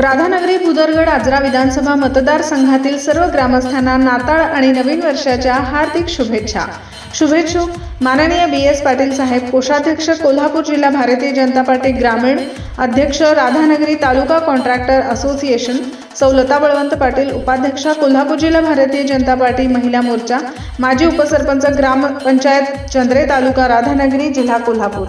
राधानगरी भुदरगड आजरा विधानसभा मतदारसंघातील सर्व ग्रामस्थांना नाताळ आणि नवीन वर्षाच्या हार्दिक शुभेच्छा. शुभेच्छुक माननीय बी एस पाटील साहेब कोषाध्यक्ष कोल्हापूर जिल्हा भारतीय जनता पार्टी ग्रामीण अध्यक्ष राधानगरी तालुका कॉन्ट्रॅक्टर असोसिएशन सौलता बळवंत पाटील उपाध्यक्षा कोल्हापूर जिल्हा भारतीय जनता पार्टी महिला मोर्चा माजी उपसरपंच ग्रामपंचायत चंद्रे तालुका राधानगरी जिल्हा कोल्हापूर.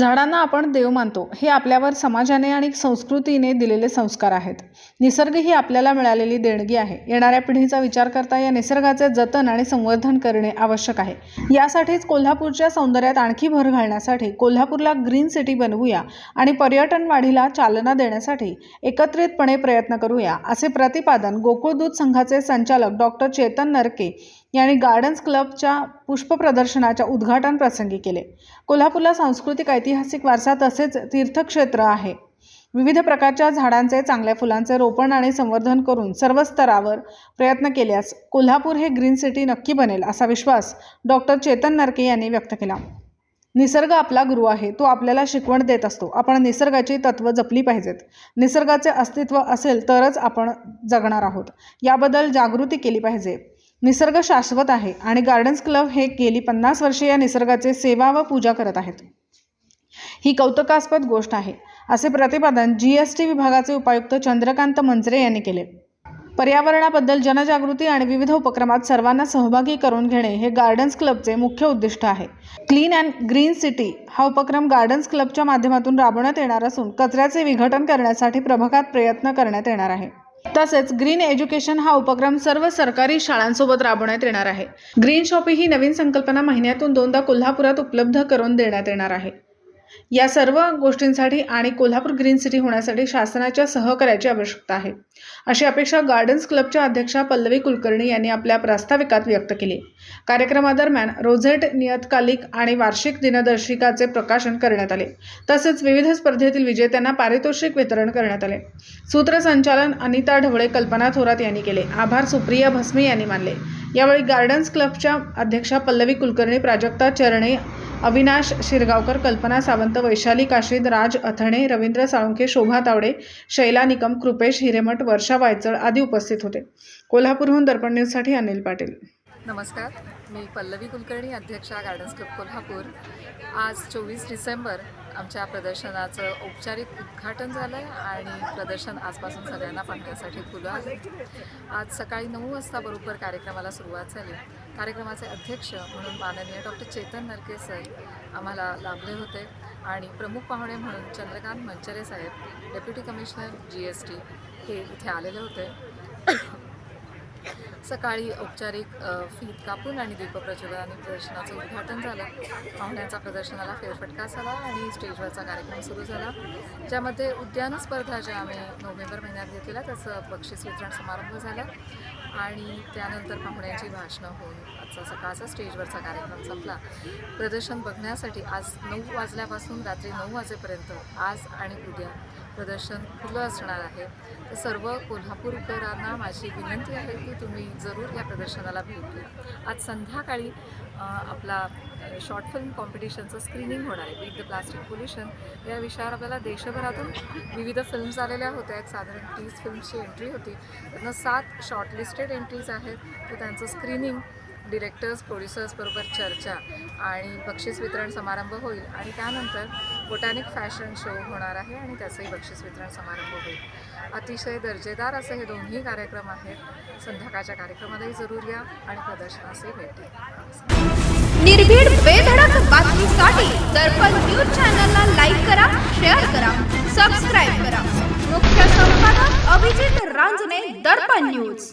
झाडांना आपण देव मानतो हे आपल्यावर समाजाने आणि संस्कृतीने दिलेले संस्कार आहेत. निसर्ग ही आपल्याला मिळालेली देणगी आहे. येणाऱ्या पिढीचा विचार करता या निसर्गाचे जतन आणि संवर्धन करणे आवश्यक आहे. यासाठीच कोल्हापूरच्या सौंदर्यात आणखी भर घालण्यासाठी कोल्हापूरला ग्रीन सिटी बनवूया आणि पर्यटन वाढीला चालना देण्यासाठी एकत्रितपणे प्रयत्न करूया असे प्रतिपादन गोकुळदूत संघाचे संचालक डॉक्टर चेतन नरके यांनी गार्डन्स क्लबच्या पुष्पप्रदर्शनाच्या उद्घाटन प्रसंगी केले. कोल्हापूरला सांस्कृतिक ऐतिहासिक वारसा तसेच तीर्थक्षेत्र आहे. विविध प्रकारच्या झाडांचे चांगल्या फुलांचे रोपण आणि संवर्धन करून सर्व स्तरावर प्रयत्न केल्यास कोल्हापूर हे ग्रीन सिटी नक्की बनेल असा विश्वास डॉक्टर चेतन नरके यांनी व्यक्त केला. निसर्ग आपला गुरु आहे. तो आपल्याला शिकवण देत असतो. आपण निसर्गाची तत्त्व जपली पाहिजेत. निसर्गाचे अस्तित्व असेल तरच आपण जगणार आहोत. याबद्दल जागृती केली पाहिजे. निसर्ग शाश्वत आहे आणि गार्डन्स क्लब हे गेली पन्नास वर्षे या निसर्गाचे सेवा व पूजा करत आहेत. ही कौतुकास्पद गोष्ट आहे असे प्रतिपादन जी एस टी विभागाचे उपायुक्त चंद्रकांत मंजरे यांनी केले. पर्यावरणाबद्दल जनजागृती आणि विविध उपक्रमात सर्वांना सहभागी करून घेणे हे गार्डन्स क्लबचे मुख्य उद्दिष्ट आहे. क्लीन अँड ग्रीन सिटी हा उपक्रम गार्डन्स क्लबच्या माध्यमातून राबवण्यात येणार असून कचऱ्याचे विघटन करण्यासाठी प्रभागात प्रयत्न करण्यात येणार आहे. तसेच ग्रीन एज्युकेशन हा उपक्रम सर्व सरकारी शाळांसोबत राबवण्यात येणार आहे. ग्रीन शॉपी ही नवीन संकल्पना महिन्यातून दोनदा कोल्हापुरात उपलब्ध करून देण्यात येणार आहे. या सर्व गोष्टींसाठी आणि कोल्हापूर ग्रीन सिटी होण्यासाठी शासनाच्या सहकार्याची आवश्यकता आहे. अशी अपेक्षा गार्डन्स क्लबच्या अध्यक्षा पल्लवी कुलकर्णी यांनी आपल्या प्रास्ताविकात व्यक्त केली. कार्यक्रमादरम्यान रोझेट नियतकालिक आणि वार्षिक दिनदर्शिकाचे प्रकाशन करण्यात आले. तसेच विविध स्पर्धेतील विजेत्यांना पारितोषिक वितरण करण्यात आले. सूत्रसंचालन अनिता ढवळे कल्पना थोरात यांनी केले. आभार सुप्रिया भस्मे यांनी मानले. यावेळी गार्डन्स क्लबच्या अध्यक्षा पल्लवी कुलकर्णी प्राजक्ता चरणे अविनाश शिरगावकर कल्पना सावंत वैशाली काशीद राज अथणे रवींद्र साळुंखे शोभा तावडे शैला निकम कृपेश हिरेमठ वर्षा वायचळ आदी उपस्थित होते. कोल्हापूरहून दर्पण न्यूजसाठी अनिल पाटील. नमस्कार. मी पल्लवी कुलकर्णी अध्यक्षा गार्डन्स क्लब कोल्हापूर. आज चोवीस डिसेंबर आमच्या प्रदर्शनाचं औपचारिक उद्घाटन झालं आहे आणि प्रदर्शन आजपासून सगळ्यांना पाहण्यासाठी खुलं आहे. आज सकाळी नऊ वाजता बरोबर कार्यक्रमाला सुरुवात झाली. कार्यक्रमाचे अध्यक्ष म्हणून माननीय डॉक्टर चेतन नरके सर आम्हाला लाभले होते आणि प्रमुख पाहुणे म्हणून चंद्रकांत मंचरे साहेब deputy commissioner G S T हे इथे आलेले होते. सकाळी औपचारिक फीत कापून आणि दीपप्रज्वलनाने प्रदर्शनाचं उद्घाटन झालं. पाहुण्यांचा प्रदर्शनाला फेरफटका झाला आणि स्टेजवरचा कार्यक्रम सुरू झाला. ज्यामध्ये उद्यान स्पर्धा ज्या आम्ही नोव्हेंबर महिन्यात घेतलेला त्याचं बक्षीस वितरण समारंभ झाला आणि त्यानंतर पाहुण्यांची भाषणं होऊन आजचा सकाळचा स्टेजवरचा कार्यक्रम संपला. प्रदर्शन बघण्यासाठी आज नऊ वाजल्यापासून रात्री नऊ वाजेपर्यंत आज आणि उद्या प्रदर्शन खुलं असणार आहे. तर सर्व कोल्हापूरकरांना माझी विनंती आहे की तुम्ही जरूर या प्रदर्शनाला भेट द्या. आज संध्याकाळी आपला शॉर्ट फिल्म कॉम्पिटिशनचं स्क्रीनिंग होणार आहे. बीट द प्लास्टिक पोल्युशन या विषयावर आपल्याला देशभरातून विविध फिल्म्स आलेल्या होत्या. एक साधारण तीस फिल्मची एंट्री होती. त्यांना सात शॉर्टलिस्टेड एंट्रीज आहेत. तर त्यांचं स्क्रीनिंग डिरेक्टर्स प्रोड्युसर्सबरोबर चर्चा आणि बक्षीस वितरण समारंभ होईल. आणि त्यानंतर बोटॅनिक फॅशन शो होणार आहे आणि त्याचंही बक्षीस वितरण समारंभ होईल. अतिशय दर्जेदार असे हे दोन्ही कार्यक्रम आहेत. संध्याकाळच्या कार्यक्रमालाही जरूर या आणि प्रदर्शनासही भेट द्या निर्भीड बेधडक बातमीसाठी दर्पण न्यूज चॅनलला लाईक करा शेअर करा सबस्क्राईब करा. मुख्य संपादक अभिजित रांजणे दर्पण न्यूज.